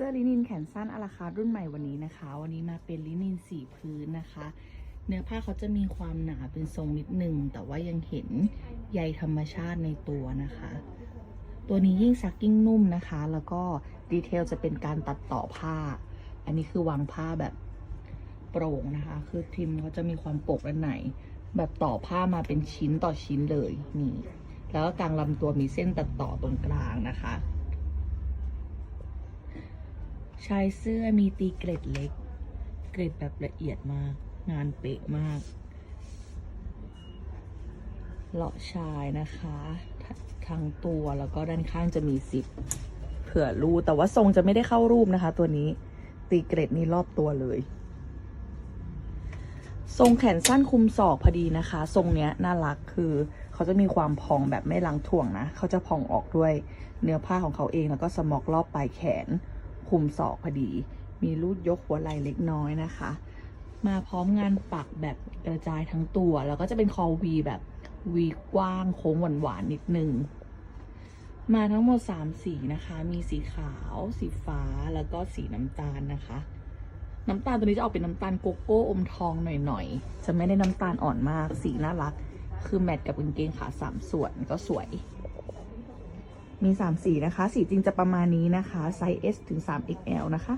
สื้อลินินแขนสั้นอาราคารุ่นใหม่วันนี้นะคะ วันนี้มาเป็นลินินสีพื้นนะคะ เนื้อผ้าเขาจะมีความหนาเป็นทรงนิดนึง แต่ว่ายังเห็นใยธรรมชาติในตัวนะคะ ตัวนี้ยิ่งซักยิ่งนุ่มนะคะ แล้วก็ดีเทลจะเป็นการตัดต่อผ้า อันนี้คือวางผ้าแบบโปร่งนะคะ คือทิมเขาจะมีความโปกด้านในแบบต่อผ้ามาเป็นชิ้นต่อชิ้นเลยนี่ แล้วก็กลางลำตัวมีเส้นตัดต่อตรงกลางนะคะ ชายเสื้อมีตีเกร็ดเล็ก เกร็ดแบบละเอียดมาก งานเป๊ะมากเลาะชายนะคะทั้งตัวแล้วก็ด้านข้างจะมีซิปเผื่อรูแต่ว่าทรงจะไม่ได้เข้ารูปนะคะ ตัวนี้ตีเกรดนี่รอบตัวเลย ทรงแขนสั้นคุมศอกพอดีนะคะ ทรงเนี้ยน่ารักคือเขาจะมีความพองแบบไม่ลังถ่วงนะ เขาจะพองออกด้วยเนื้อผ้าของเขาเองแล้วก็สมอกรอบปลายแขน คุมศอกพอดี มีรูดยกหัวไหล่เล็กน้อยนะคะ มาพร้อมงานปักแบบกระจายทั้งตัว แล้วก็จะเป็นคอวีแบบวีกว้างโค้งหวานๆนิดนึง มาทั้งหมด 3 สีนะคะ มีสีขาว สีฟ้าแล้วก็สีน้ำตาลนะคะ น้ำตาลตัวนี้จะออกเป็นน้ำตาลโกโก้อมทองหน่อยๆ จะไม่ได้น้ำตาลอ่อนมาก สีน่ารัก คือแมทกับกางเกงขาสามส่วนก็สวย มี 3 สีนะคะ สีจริงจะประมาณนี้นะคะ ไซส์ S ถึง 3XL นะคะ